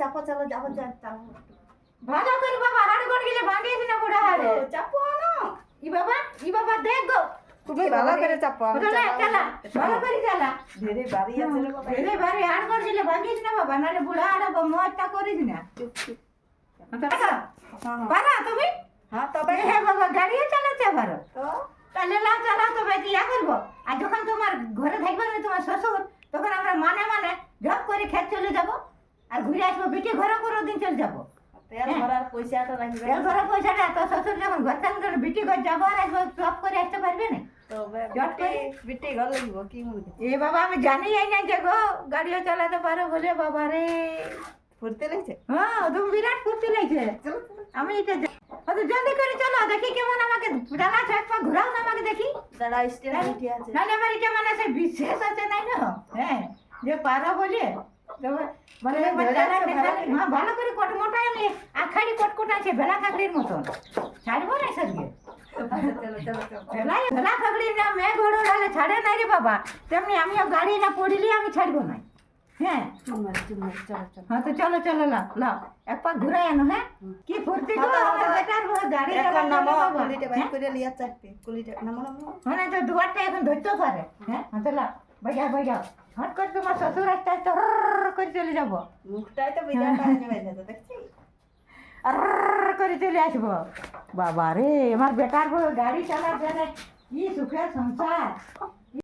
চাপো চাপো যাব করে বাবা করে গেলে বুড়া হাড়ে চাপো না ই বাবা ই বাবা দেখ গো তুমি করে চাপো আমি করে ধীরে বাড়ি আছে রে বাবা রে বারে হাড় করে গেলে ভাঙিস না বাবা নাহলে বুড়া চলা হ্যাঁ হ্যাঁ। পারা তুমি হ্যাঁ তবে হ্যাঁ বাবা চালাতে পারো তাহলে লাও চালাও বেটি ইয়া করব আর যখন তোমার ঘরে থাকবে তোমার শ্বশুর তখন আমরা মানে মানে ঝপ করে খেত চলে যাব আর ঘুরে আসব বেটি ঘরে কোনো দিন চলে যাব। তেল ভরার পয়সাটা লাগবে। তেল ঘরে পয়সাটা তো শ্বশুর যখন ঘর থাকবে বেটি ঘর যাব আর আসব সব করে আসতে পারবে না? এ বাবা আমি জানি না যে গো গাড়িও চালাতে পারো বলে বাবা রে। ফুরতে লাগছে? হ্যাঁ তুমি বিরাট ফুর্তি লাগছে। আমি এটা হয়তো জলদি করে চলো দেখি কেমন আমাকে চালাচ্ছ এক পা ঘুরাও না আমাকে দেখি। দাদা স্টেশন আছে। নাহলে আমার এটা মানে সে বিশেষ আছে নাই না? হ্যাঁ যে পারো বলে। মানে দেখালে- ভালো করে। ভালো করে কট মোটাই আমি আখাড়ি কটকট আছে বেলা থাকড়ির মতন। ছাড়বো না বেলা থাকড়ি না মেঘ ঘোড়ো হলে ছাড়ে নাই রে বাবা। তেমনি আমিও গাড়ি না পড়িলে আমি ছাড়বো না। হ্যাঁ? হ্যাঁ তো চলো চলো লাও লাও। এক পা আনো হ্যাঁ? কি ফুর্তি গো হ্যাঁ, আমার হ্যাঁ। বেটার গাড়ি এখন নামো কুলিটা বাইর? করে লিয়া চাপবে কুলিটা নামো নামো। মানে তো দুয়ারটা এখন ধরতেও পারে। হ্যাঁ? হতলা বাজাও বাজাও হট করে তোমার শ্বশুর হর করে চলে যাব। মুখটাই তো দেখছি। আর করে চলে আসব। বাবা রে আমার বেটার গাড়ি চালার জন্য কি সুখের সংসার।